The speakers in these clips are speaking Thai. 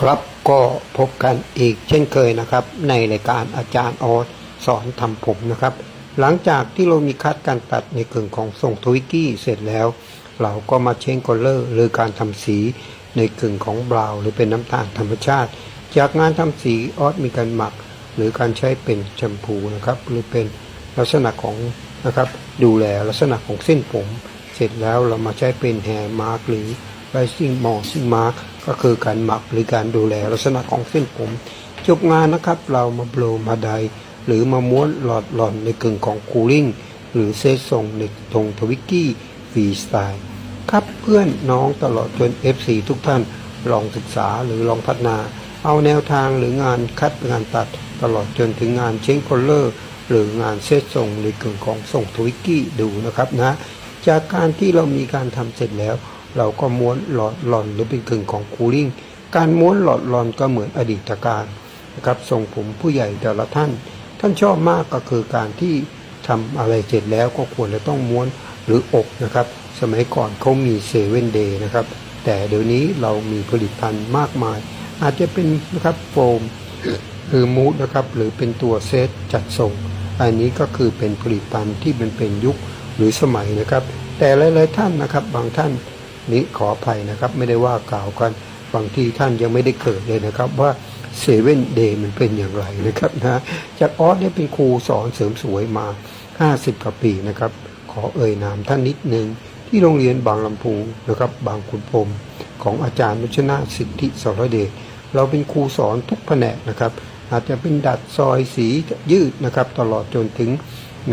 ครับก็พบกันอีกเช่นเคยนะครับ ในรายการอาจารย์ออสสอนทำผมนะครับ หลังจากที่เรามีคัดการตัดในกึ่งของส่งทวิกี้เสร็จแล้ว เราก็มาเชนคอลเลอร์หรือการทำสีในกึ่งของบราวหรือเป็นน้ำตาลธรรมชาติ จากงานทำสีออสมีการหมัก หรือการใช้เป็นแชมพูนะครับหรือเป็นลักษณะของนะครับดูแลลักษณะของเส้นผม เสร็จแล้วเรามาใช้เป็นแฮร์มาร์กหรือ rising m o s i n g mark ก็คือการหมักหรือการดูแลลักษณะของเส้นผมจบงานนะครับ เรามาโบลมาไดหรือมาม้วนหลอดหลอนในกึ่งของคูลิ่งหรือเซตทรงในตรงทวิกกี้ฟรีสไตล์ครับเพื่อนน้องตลอดจน FC ทุกท่านลองศึกษาหรือลองพัฒนา เอาแนวทางหรืองานคัดงานตัดตลอดจนถึงงานเชนคอลเลอร์ หรืองานเซตทรงในกึ่งของส่งทวิกกี้ดูนะครับนะ จากการที่เรามีการทำเสร็จแล้ว เราก็ม้วนหลอดหลอนหรือเป็นกึ่งของคูลิ่ง การม้วนหลอดหลอนก็เหมือนอดีตการนะครับทรงผมผู้ใหญ่แต่ละท่าน ท่านชอบมากก็คือการที่ทำอะไรเสร็จแล้วก็ควรจะต้องม้วนหรืออกนะครับ สมัยก่อนเขามีเซเว่นเดย์นะครับ แต่เดี๋ยวนี้เรามีผลิตภัณฑ์มากมาย อาจจะเป็นนะครับโฟมหรือมูดนะครับหรือเป็นตัวเซตจัดส่ง อันนี้ก็คือเป็นผลิตภัณฑ์ที่มันเป็นยุคหรือสมัยนะครับ แต่หลายๆท่านนะครับบางท่าน นี้ขออภัยนะครับ ไม่ได้ว่ากล่าวกันบางทีท่านยังไม่ได้เกิดเลยนะครับว่าเซเว่นเดย์มันเป็นอย่างไรนะครับนะจากออสเนี่ยเป็นครูสอนเสริมสวยมา 50กว่าปีนะครับ ขอเอ่ยนามท่านนิดนึง ที่โรงเรียนบางลำพูนะครับ บางขุนพรมของอาจารย์นุชนาสิทธิสรเดชเราเป็นครูสอนทุกแผนกนะครับ อาจจะเป็นดัดซอยสียืดนะครับ ตลอดจนถึง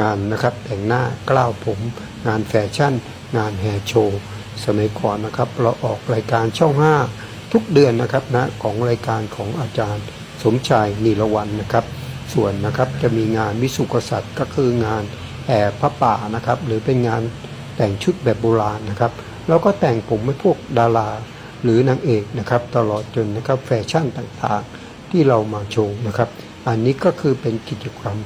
งานนะครับ แต่งหน้ากล้าวผม งานแฟชั่น งานแฮร์โชว์ สมัยก่อนนะครับ เราออกรายการช่อง 5 ทุกเดือนนะครับนะของรายการของอาจารย์สมชายนีรวันนะครับ ส่วนนะครับจะมีงานวิสุกษัตริย์ก็คืองานแห่พระป่านะครับ หรือเป็นงานแต่งชุดแบบโบราณนะครับเราก็แต่งผมให้พวกดาราหรือนางเอกนะครับ ตลอดจนนะครับแฟชั่นต่างๆที่เรามาโชว์นะครับ อันนี้ก็คือเป็นกิจกรรม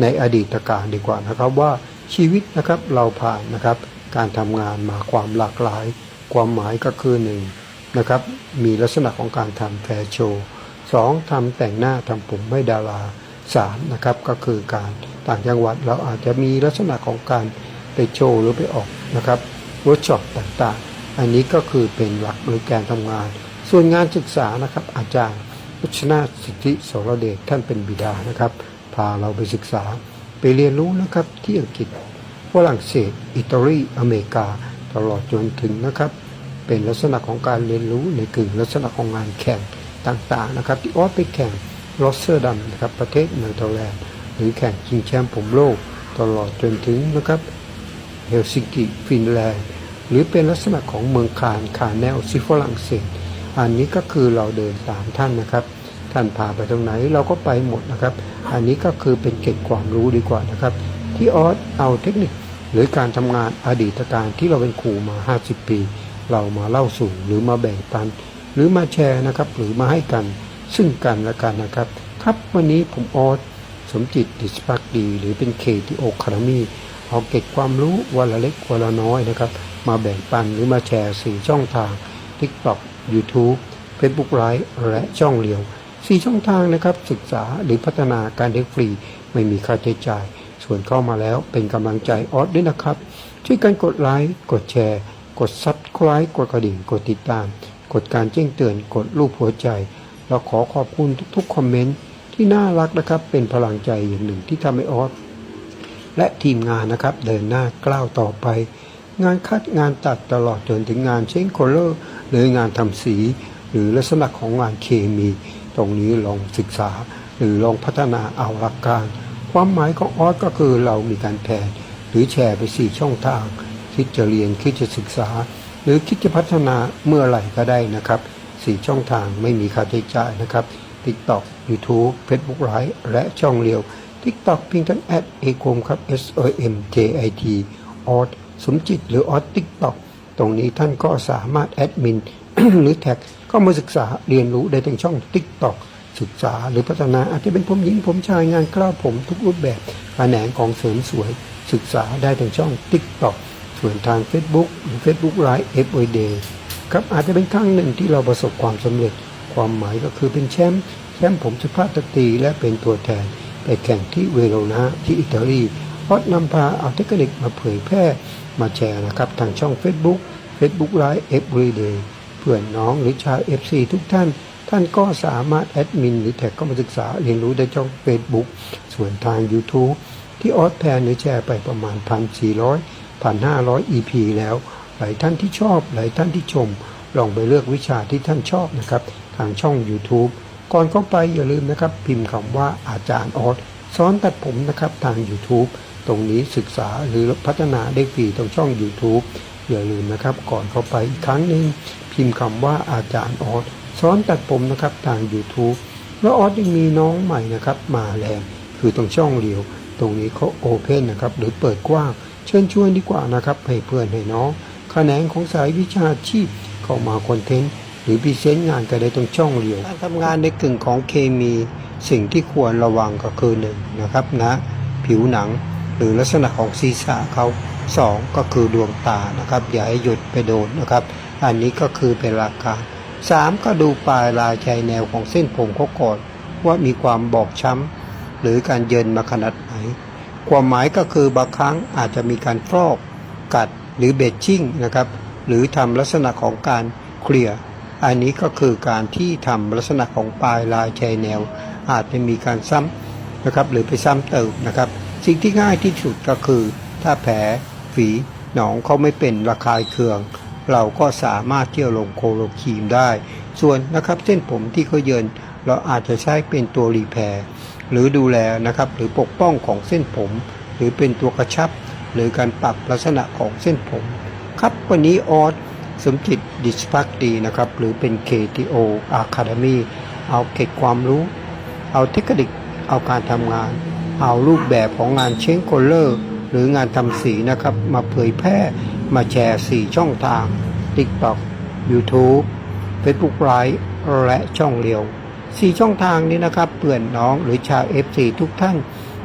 ในอดีตการดีกว่านะครับว่าชีวิตนะครับเราผ่านนะครับ การทำงานมาความหลากหลาย ความหมายก็คือหนึ่งนะครับ มีลักษณะของการทำแฟร์โชว์สองทำแต่งหน้าทำผมให้ดาราสามนะครับก็คือการต่างจังหวัดเราอาจจะมีลักษณะของการไปโชว์หรือไปออกนะครับเวิร์กช็อปต่างๆ อันนี้ก็คือเป็นหลักหรือการทำงาน ส่วนงานศึกษานะครับอาจารย์วัชนาสิทธิสรเดชท่านเป็นบิดานะครับ พาเราไปศึกษาไปเรียนรู้นะครับที่อังกฤษ ฝรั่งเศส อิตาลีอเมริกา ตลอดจนถึงนะครับ เป็นลักษณะของการเรียนรู้ในกึ่งลักษณะของงานแข่งต่างๆนะครับ ที่ออสไปแข่งลอสเซอร์ดัมนะครับประเทศเนเธอร์แลนด์หรือแข่งชิงแชมป์ผมโลก ตลอดจนถึงนะครับเฮลซิงกิฟินแลนด์หรือเป็นลักษณะของเมืองคานคาแนลซิฝรั่งเศสอันนี้ก็คือเราเดินตามท่านนะครับ ท่านพาไปตรงไหนเราก็ไปหมดนะครับ อันนี้ก็คือเป็นเกร็ดความรู้ดีกว่านะครับ ที่ออสเอาเทคนิค หรือการทำงานอดีตการที่เราเป็นครูมา 50 ปี เรามาเล่าสู่หรือมาแบ่งปัน หรือมาแชร์นะครับ หรือมาให้กันซึ่งกันและกันนะครับ ครับวันนี้ผมออสสมจิตดิสพักดี หรือเป็นเคที่โอคารามีเอาเก็บความรู้วันละเล็กวันละน้อยนะครับ มาแบ่งปันหรือมาแชร์สี่ช่องทาง TikTok YouTube Facebook Live และช่องเลียวสี่ช่องทางนะครับศึกษาหรือพัฒนาการเรียนฟรีไม่มีค่าใช้จ่าย ส่วนเข้ามาแล้วเป็นกำลังใจออสด้วยนะครับ ช่วยกันกดไลค์กดแชร์ กด Subscribe กดกระดิ่งกดติดตาม กดการแจ้งเตือนกดรูปหัวใจเราขอขอบคุณทุกๆคอมเมนต์ที่น่ารักนะครับ เป็นพลังใจอย่างหนึ่งที่ทำให้ออสและทีมงานนะครับเดินหน้ากล้าวต่อไป งานคัดงานตัดตลอดจนถึงงานเช้งโคลเลอร์หรืองานทำสี หรือลักษณะของงานเคมี ตรงนี้ลองศึกษา หรือลองพัฒนาเอาหลักการ ความหมายของออสก็คือเรามีการแผนหรือแชร์ไปสี่ช่องทาง คิดจะเรียนคิดจะศึกษา หรือคิดจะพัฒนาเมื่อไหร่ก็ได้นะครับสี่ช่องทางไม่มีค่าใช้จ่ายนะครับ TikTok YouTube Facebook Live และช่องเรียว TikTok เพียงท่านแอดเอคมครับ S O M J I T ออสสมจิตหรือออส TikTok ตรงนี้ท่านก็สามารถแอดมินหรือแท็กเข้ามาศึกษาเรียนรู้ได้ทางช่อง TikTok ศึกษาหรือพัฒนาอาจจะเป็นผมหญิงผมชายงานกล้าผมทุกรูปแบบแขนงของเสริมสวยศึกษาได้ทางช่อง TikTok ส่วนทาง Facebook หรือ Facebook Live Every Day ครับอาจจะเป็นครั้งหนึ่งที่เราประสบความสำเร็จความหมายก็คือเป็นแชมป์แชมป์ผมสุภาพสตรีและเป็นตัวแทน ไปแข่งที่เวโรนาที่อิตาลีออสนำพาเอาเทคนิคมาเผยแพร่มาแชร์นะครับ ทางช่อง Facebook Facebook Live Everyday เพื่อนน้องหรือชาว FC ทุกท่าน ท่านก็สามารถแอดมินหรือแท็กเข้ามาศึกษาเรียนรู้ได้ช่อง Facebook ส่วนทาง YouTube ที่ออสแพนหรือแชร์ไปประมาณ 1,400 1,500 EP แล้ว หลายท่านที่ชอบ หลายท่านที่ชม ลองไปเลือกวิชาที่ท่านชอบนะครับ ทางช่อง YouTube ก่อนเข้าไปอย่าลืมนะครับ พิมพ์คำว่าอาจารย์ออสสอนตัดผมนะครับทาง YouTube ตรงนี้ศึกษาหรือพัฒนาได้ฟรีตรงช่อง YouTube อย่าลืมนะครับ ก่อนเข้าไปอีกครั้งหนึ่งพิมพ์คำว่าอาจารย์ออส สอนตัดผมนะครับทาง YouTube แล้วออสยังมีน้องใหม่นะครับมาแรงคือตรงช่องเดียว ตรงนี้เขาโอเพนนะครับหรือเปิดกว้าง เชิญชวนดีกว่านะครับให้เพื่อนให้น้องแขนงของสายวิชาชีพเข้ามาคอนเทนต์หรือพรีเซนต์งานกันได้ตรงช่องเดียวการทำงานในกึ่งของเคมีสิ่งที่ควรระวังก็คือหนึ่งนะครับนะผิวหนังหรือลักษณะของศีรษะเขาสองก็คือดวงตานะครับอย่าให้หยุดไปโดนนะครับ อันนี้ก็คือเป็นหลักการ สามก็ดูปลายลายชายแนวของเส้นผมเขาก่อน ว่ามีความบอบช้ำ หรือการเยินมาขนาดไหน ความหมายก็คือบางครั้งอาจจะมีการฟอกกัดหรือเบดชิ่งนะครับ หรือทำลักษณะของการเคลียร์อันนี้ก็คือการที่ทำลักษณะของปลายลายชายแนว อาจจะมีการซ้ำนะครับ หรือไปซ้ำเติมนะครับ สิ่งที่ง่ายที่สุดก็คือ ถ้าแผลฝีหนองเขาไม่เป็นระคายเคือง เราก็สามารถเที่ยวลงโคโลครีมได้ ส่วนนะครับเส้นผมที่เขาเยินเราอาจจะใช้เป็นตัวรีแพร์หรือดูแลนะครับหรือปกป้องของเส้นผม หรือเป็นตัวกระชับ หรือการปรับลักษณะของเส้นผม ครับวันนี้ออสสมจิตดิสพักดีนะครับหรือเป็น KTO Academy เอาเก็บความรู้ เอาเทคนิคเอาการทำงาน เอารูปแบบของงานเช้งโคลเลอร์ หรืองานทำสีนะครับมาเผยแพร่ มาแชร์ 4 ช่องทาง TikTok YouTube Facebook Live และช่องเรียว 4 ช่องทางนี้นะครับเพื่อนน้องหรือชาว FC ทุกท่าน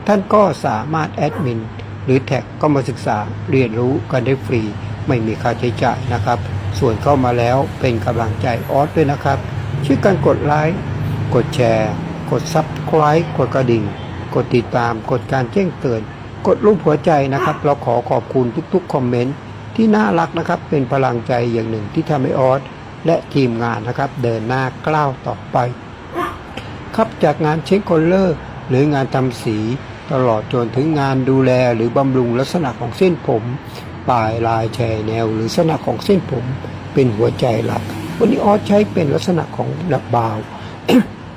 ท่านก็สามารถแอดมิน หรือแท็กก็มาศึกษาเรียนรู้กันได้ฟรี ไม่มีค่าใช้จ่ายนะครับ ส่วนเข้ามาแล้วเป็นกำลังใจออสด้วยนะครับ ช่วยกันกดไลค์กดแชร์ กดซับสไคร b e กดกระดิ่ง กดติดตามกดการแจ้งเตือน กดรูปหัวใจนะครับ เราขอขอบคุณทุกๆคอมเมนต์ ที่น่ารักนะครับเป็นพลังใจอย่างหนึ่งที่ทำให้ออสและทีมงานนะครับ เดินหน้าก้าวต่อไป ครับจากงานเช็คคอลเลอร์ หรืองานทำสี ตลอดจนถึงงานดูแลหรือบำรุงลักษณะของเส้นผมปลายลายแชแนว หรือลักษณะของเส้นผมเป็นหัวใจหลัก วันนี้ออสใช้เป็นลักษณะของดับบาว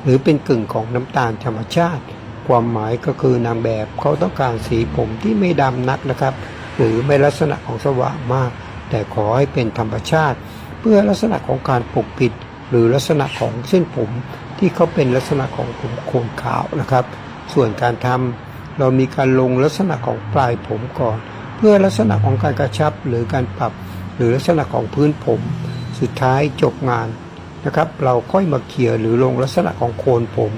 หรือเป็นกึ่งของน้ำตาลธรรมชาติ ความหมายก็คือนางแบบเขาต้องการสีผมที่ไม่ดำนักนะครับ หรือไม่ลักษณะของสว่างมาก แต่ขอให้เป็นธรรมชาติ เพื่อลักษณะของการปกปิด หรือลักษณะของเส้นผมที่เขาเป็นลักษณะของผมโคนขาวนะครับ ส่วนการทำเรามีการลงลักษณะของปลายผมก่อน เพื่อลักษณะของการกระชับหรือการปรับ หรือลักษณะของพื้นผม สุดท้ายจบงานนะครับ เราค่อยมาเคลียหรือลงลักษณะของโคนผม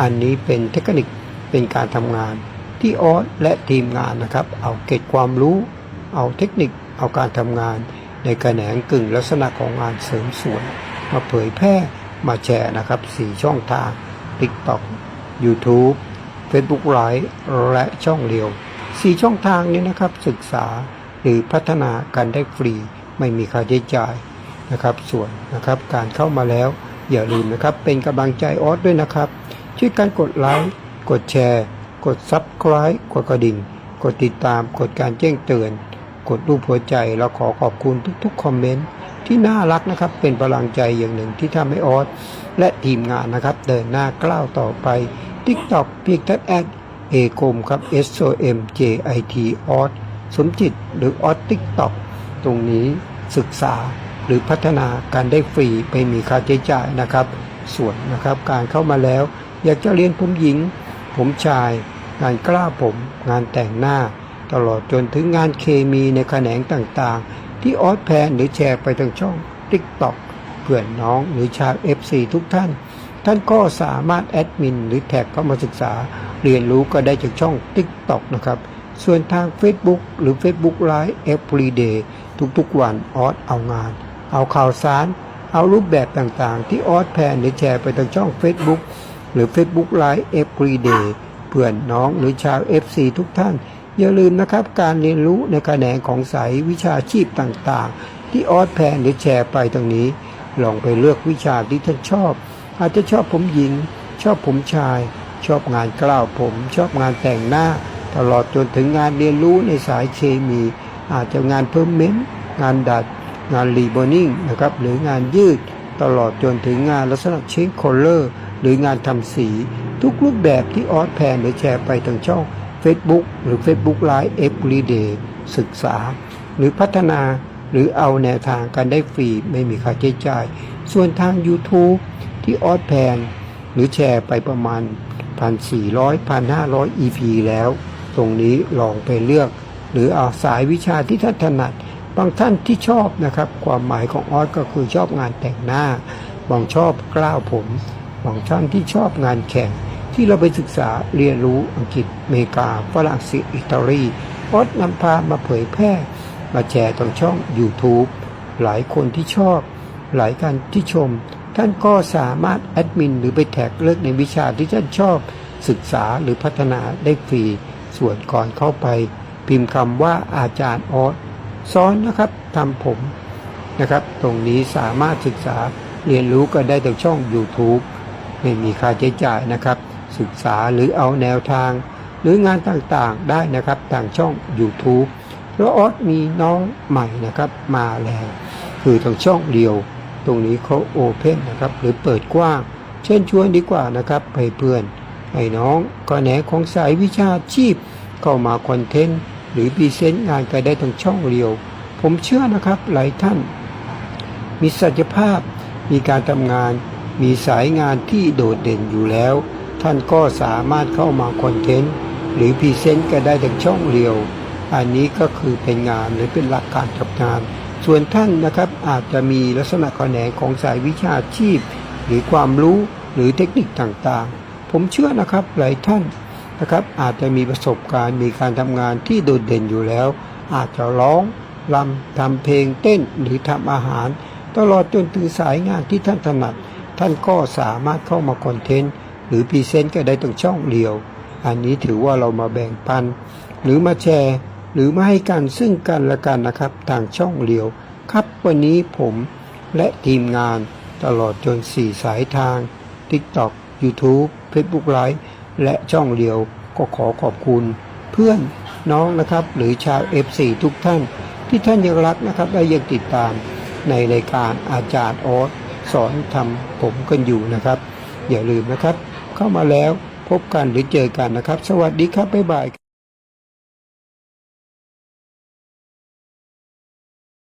อันนี้เป็นเทคนิคเป็นการทำงาน ที่ออสและทีมงานนะครับ เอาเก็บความรู้ เอาเทคนิค เอาการทำงาน ในกระแหนงกึ่งลักษณะของงานเสริมสวย มาเผยแพร่มาแชร์นะครับ4ช่องทาง TikTok YouTube Facebook Live และช่องเดียว4ช่องทางนี้นะครับศึกษาหรือพัฒนากันได้ฟรีไม่มีค่าใช้จ่ายนะครับ ส่วนนะครับการเข้ามาแล้ว อย่าลืมนะครับเป็นกำลังใจออสด้วยนะครับ ช่วยกันกดไลค์กดแชร์ กด Subscribe กดกระดิ่ง กดติดตาม กดการแจ้งเตือน กดรูปหัวใจ เราขอขอบคุณทุกๆคอมเมนต์ที่น่ารักนะครับ เป็นพลังใจอย่างหนึ่งที่ทำให้ออสและทีมงานนะครับ เดินหน้ากล้าวต่อไป TikTok เพียงทัดแอดเอกมครับ S O M J I T ออสสมจิตหรือออส TikTok ตรงนี้ศึกษาหรือพัฒนาการได้ฟรีไม่มีค่าใช้จ่ายนะครับ ส่วนนะครับการเข้ามาแล้ว อยากจะเรียนผมหญิง ผมชาย งานกล้าผม งานแต่งหน้า ตลอดจนถึงงานเคมีในแขนงต่างๆ ที่ออสแพนหรือแชร์ไปทางช่อง TikTok เพื่อนน้องหรือชาว FC ทุกท่าน ท่านก็สามารถแอดมินหรือแท็กเข้ามาศึกษา เรียนรู้ก็ได้จากช่อง TikTok นะครับ ส่วนทาง Facebook หรือ Facebook Live Everyday ทุกๆวันออสเอางาน เอาข่าวสาร เอารูปแบบต่างๆ ที่ออสแพนหรือแชร์ไปทางช่อง Facebook หรือ Facebook Live Everyday เพื่อนน้องหรือชาว FC ทุกท่าน อย่าลืมนะครับการเรียนรู้ในแขนงของสายวิชาชีพต่างๆ ที่ออสแพนหรือแชร์ไปตรงนี้ ลองไปเลือกวิชาที่ท่านชอบ อาจจะชอบผมหญิง ชอบผมชาย ชอบงานกล้าวผม ชอบงานแต่งหน้า ตลอดจนถึงงานเรียนรู้ในสายเคมี อาจจะงานเพิ่มเม้นงานดัด งานรีโบนิ่งนะครับหรืองานยืด ตลอดจนถึงงานลักษณะเชนคอลเลอร์ หรืองานทำสี ทุกรูปแบบที่ออสแพนหรือแชร์ไปทางช่อง Facebook หรือ Facebook Live Everyday ศึกษา หรือพัฒนาหรือเอาแนวทางการได้ฟรีไม่มีค่าใช้จ่าย ส่วนทาง YouTube ที่ออสแพนหรือแชร์ไปประมาณ 1,400 1,500 EP แล้ว ตรงนี้ลองไปเลือก หรือเอาสายวิชาที่ท่านถนัด บางท่านที่ชอบนะครับ ความหมายของออสก็คือชอบงานแต่งหน้า บางชอบกล้าวผม บางท่านที่ชอบงานแข่ง ที่เราไปศึกษาเรียนรู้อังกฤษอเมริกาฝรั่งเศสอิตาลีออสนำพามาเผยแพร่ มาแชร์ทางช่อง YouTube หลายคนที่ชอบ หลายการที่ชม ท่านก็สามารถแอดมินหรือไปแท็กเลือกในวิชาที่ท่านชอบ ศึกษาหรือพัฒนาได้ฟรี ส่วนก่อนเข้าไป พิมพ์คำว่าอาจารย์ออส สอนนะครับทำผมนะครับ ตรงนี้สามารถศึกษาเรียนรู้กันได้ทางช่อง YouTube ไม่มีค่าใช้จ่ายนะครับ ศึกษาหรือเอาแนวทาง หรืองานต่างๆได้นะครับทางช่อง YouTube แล้วออสมีน้องใหม่นะครับมาแล้วคือทางช่องเดียว ตรงนี้เขาโอเพนนะครับหรือเปิดกว้าง เชิญชวนดีกว่านะครับให้เพื่อนให้น้องก็แหนของสายวิชาชีพเข้ามาคอนเทนต์ หรือพรีเซนต์งานกันได้ทางช่องเดียว ผมเชื่อนะครับหลายท่าน มีศักยภาพ มีการทำงาน มีสายงานที่โดดเด่นอยู่แล้ว ท่านก็สามารถเข้ามาคอนเทนต์หรือพรีเซนต์กันได้ทางช่องเดียว อันนี้ก็คือเป็นงานหรือเป็นหลักการทำงาน ส่วนท่านนะครับอาจจะมีลักษณะแขนงของสายวิชาชีพ หรือความรู้หรือเทคนิคต่างๆ ผมเชื่อนะครับหลายท่าน นะครับอาจจะมีประสบการณ์มีการทำงานที่โดดเด่นอยู่แล้ว อาจจะร้องรำทำเพลงเต้นหรือทำอาหาร ตลอดจนถึงสายงานที่ท่านถนัด ท่านก็สามารถเข้ามาคอนเทนต์หรือพรีเซนต์ก็ได้ตรงช่องเดียว อันนี้ถือว่าเรามาแบ่งปัน หรือมาแชร์ หรือมาให้กันซึ่งกันและกันนะครับทางช่องเดียว ครับวันนี้ผมและทีมงานตลอดจน 4 สายทาง TikTok YouTube Facebook Live และช่องเดียวก็ขอขอบคุณ เพื่อนน้องนะครับหรือชาว F4 ทุกท่าน ที่ท่านยังรักนะครับและยังติดตามในรายการอาจารย์ออสสอนทำผมกันอยู่นะครับ อย่าลืมนะครับ เข้ามาแล้วพบกันหรือเจอกันนะครับ สวัสดีครับบ๊ายบาย